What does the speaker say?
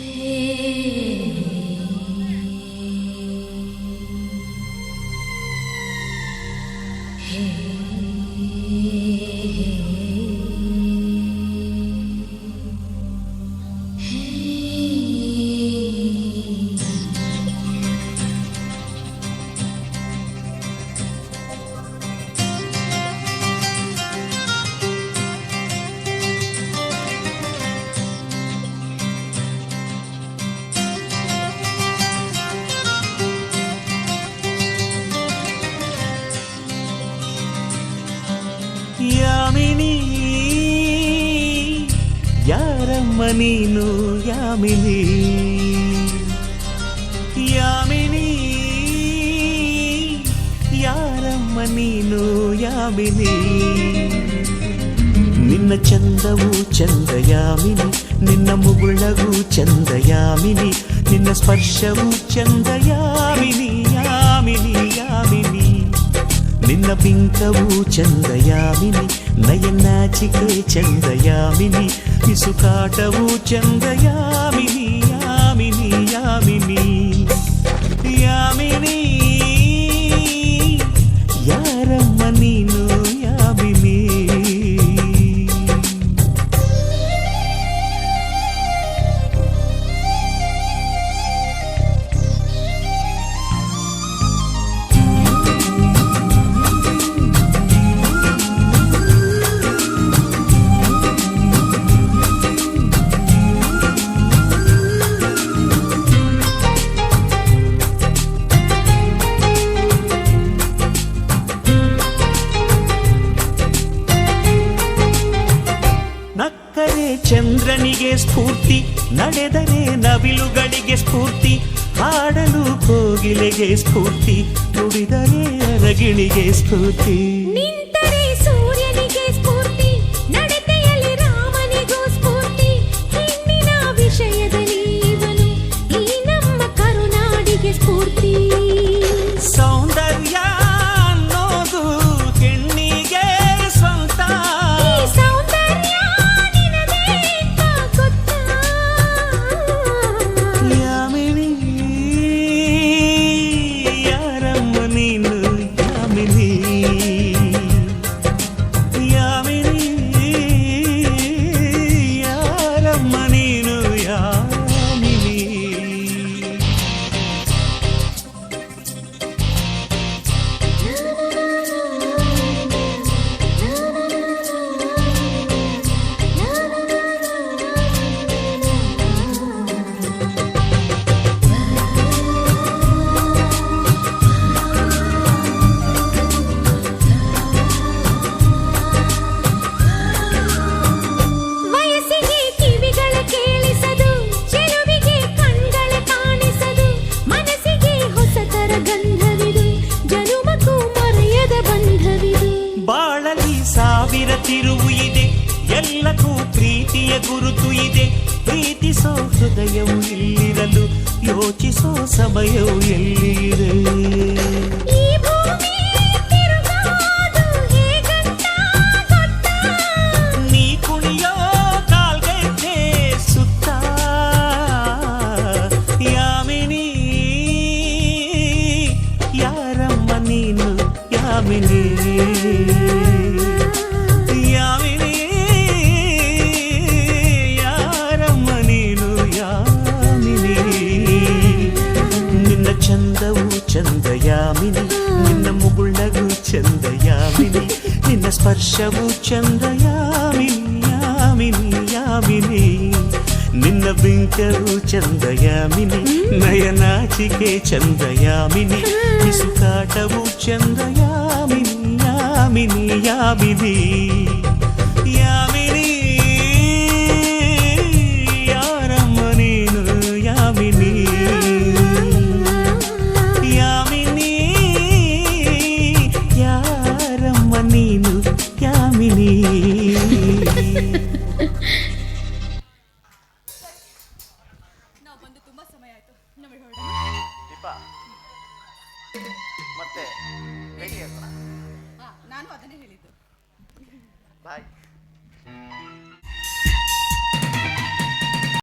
Hey. ಯಾಮಿನಿ? ಯಾರಮ್ಮ ನೀನು ಯಾಮಿನಿ? ಯಾಮಿನಿ? ಯಾರಮ್ಮ ನೀನು ಯಾಮಿನಿ? ನಿನ್ನ ಚಂದವು ಚಂದ ಯಾಮಿನಿ, ನಿನ್ನ ಮುಗುಳವು ಚಂದ ಯಾಮಿನಿ, ನಿನ್ನ ಸ್ಪರ್ಶವು ಚಂದ ಯಾಮಿನಿ ಯಾಮಿನಿ. నవ్వింకవు చందయామిని నయనాచికే చందయామిని ఇసుకాటవు చందయా ಚಂದ್ರನಿಗೆ ಸ್ಫೂರ್ತಿ ನಡೆದರೆ ನವಿಲುಗಳಿಗೆ ಸ್ಫೂರ್ತಿ ಹಾಡಲು ಕೋಗಿಲೆಗೆ ಸ್ಫೂರ್ತಿ ನುಡಿದರೆ ಅರಗಿಣಿಗೆ ಸ್ಫೂರ್ತಿ. ಪ್ರೀತಿಯ ಗುರುತು ಇದೆ. ಪ್ರೀತಿಸೋ ಹೃದಯವು ಇಲ್ಲಿರಲು ಯೋಚಿಸೋ ಸಮಯವು ಎಲ್ಲಿದೆ? ಚಂದ ಯಾಮಿನಿ ನಿನ್ನ ಮುಗುಳವು ಚಂದ ಯಾಮಿನಿ ನಿನ್ನ ಸ್ಪರ್ಶವು ಚಂದ ಯಾಮಿನಿ ಯಾಮಿನಿ ಯಾಮಿನಿ ನಿನ್ನ ಬಿಂಕವು ಚಂದ ಯಾಮಿನಿ ನಯನಾಚಿಕೆ ಚಂದ ಯಾಮಿನಿ ಬಿಸುಕಾಟವು ಚಂದ ಮತ್ತೆ ಭೇಟಿ ನಾನು ಅದನ್ನೇ ಹೇಳಿದ್ದು. ಬಾಯ್